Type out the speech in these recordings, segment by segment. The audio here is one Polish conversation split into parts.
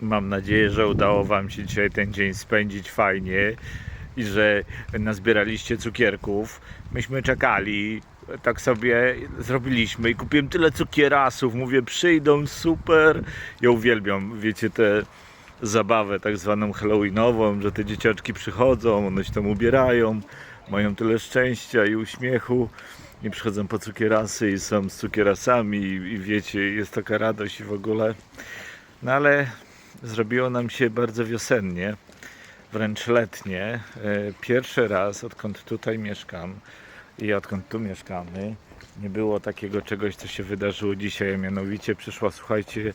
Mam nadzieję, że udało Wam się dzisiaj ten dzień spędzić fajnie i że nazbieraliście cukierków. Myśmy czekali, tak sobie zrobiliśmy i kupiłem tyle cukierasów. Mówię, przyjdą, super. Ja uwielbiam, wiecie, tę zabawę tak zwaną halloweenową, że te dzieciaczki przychodzą, one się tam ubierają, mają tyle szczęścia i uśmiechu. I przychodzą po cukierasy i są z cukierasami i, i wiecie, jest taka radość i w ogóle. No ale zrobiło nam się bardzo wiosennie, wręcz letnie. E, Pierwszy raz, odkąd tutaj mieszkam i odkąd tu mieszkamy, nie było takiego czegoś, co się wydarzyło dzisiaj. a Mianowicie przyszła, słuchajcie,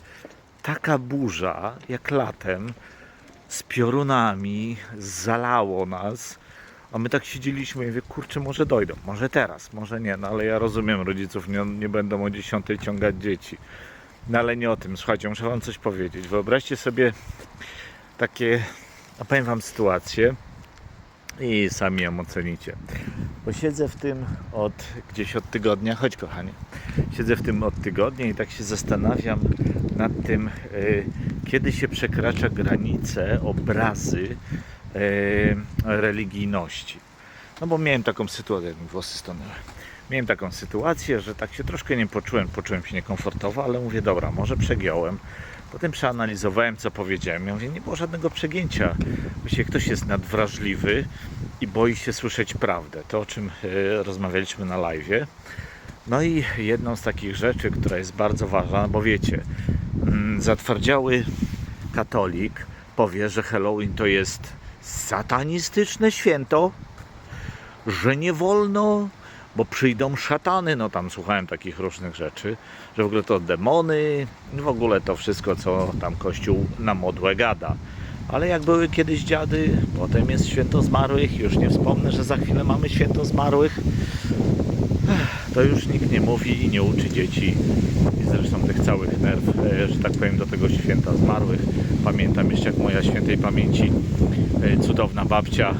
taka burza jak latem z piorunami, zalało nas. A my tak siedzieliśmy i mówię, kurczę, może dojdą, może teraz, może nie, no ale ja rozumiem rodziców, nie, nie będą o 10 ciągać dzieci. No ale nie o tym, słuchajcie, muszę wam coś powiedzieć. Wyobraźcie sobie takie, a powiem wam sytuację i sami ją ocenicie. Bo siedzę w tym od gdzieś od tygodnia, chodź kochanie, siedzę w tym od tygodnia i tak się zastanawiam nad tym, y, kiedy się przekracza granice, obrazy y, religijności. No bo miałem taką sytuację, jak mi włosy stanęły. Miałem taką sytuację, że tak się troszkę nie poczułem, poczułem się niekomfortowo, ale mówię, dobra, może przegiąłem. Potem przeanalizowałem, co powiedziałem. Ja mówię, nie było żadnego przegięcia. Jeśli ktoś jest nadwrażliwy i boi się słyszeć prawdę, to o czym e, rozmawialiśmy na live. No i jedną z takich rzeczy, która jest bardzo ważna, bo wiecie, mm, zatwardziały katolik powie, że Halloween to jest satanistyczne święto, że nie wolno, bo przyjdą szatany. No tam słuchałem takich różnych rzeczy, że w ogóle to demony, w ogóle to wszystko, co tam Kościół na modłę gada. Ale jak były kiedyś dziady, potem jest święto zmarłych, już nie wspomnę, że za chwilę mamy święto zmarłych. To już nikt nie mówi i nie uczy dzieci i zresztą tych całych nerw, e, że tak powiem, do tego święta zmarłych. Pamiętam jeszcze jak moja świętej pamięci e, cudowna babcia,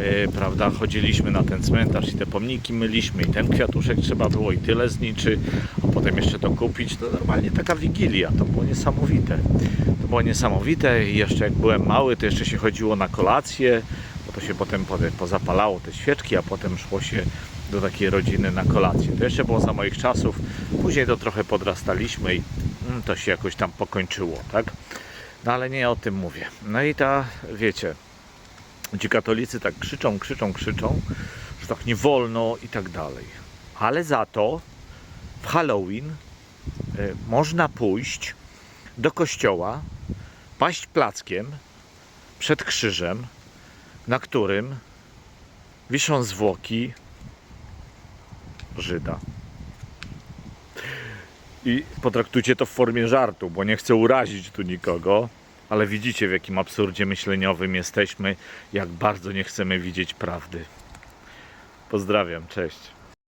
e, prawda, chodziliśmy na ten cmentarz i te pomniki myliśmy i ten kwiatuszek trzeba było i tyle zniczy, a potem jeszcze to kupić, to normalnie taka wigilia, to było niesamowite. To było niesamowite i jeszcze jak byłem mały, to jeszcze się chodziło na kolację, bo to się potem pozapalało te świeczki, a potem szło się do takiej rodziny na kolację. To jeszcze było za moich czasów. Później to trochę podrastaliśmy i mm, to się jakoś tam pokończyło, tak? No ale nie o tym mówię. No i ta, wiecie, ci katolicy tak krzyczą, krzyczą, krzyczą, że tak nie wolno i tak dalej. Ale za to w Halloween y, można pójść do kościoła, paść plackiem przed krzyżem, na którym wiszą zwłoki Żyda. I potraktujcie to w formie żartu, bo nie chcę urazić tu nikogo, ale widzicie w jakim absurdzie myśleniowym jesteśmy, jak bardzo nie chcemy widzieć prawdy. Pozdrawiam, cześć.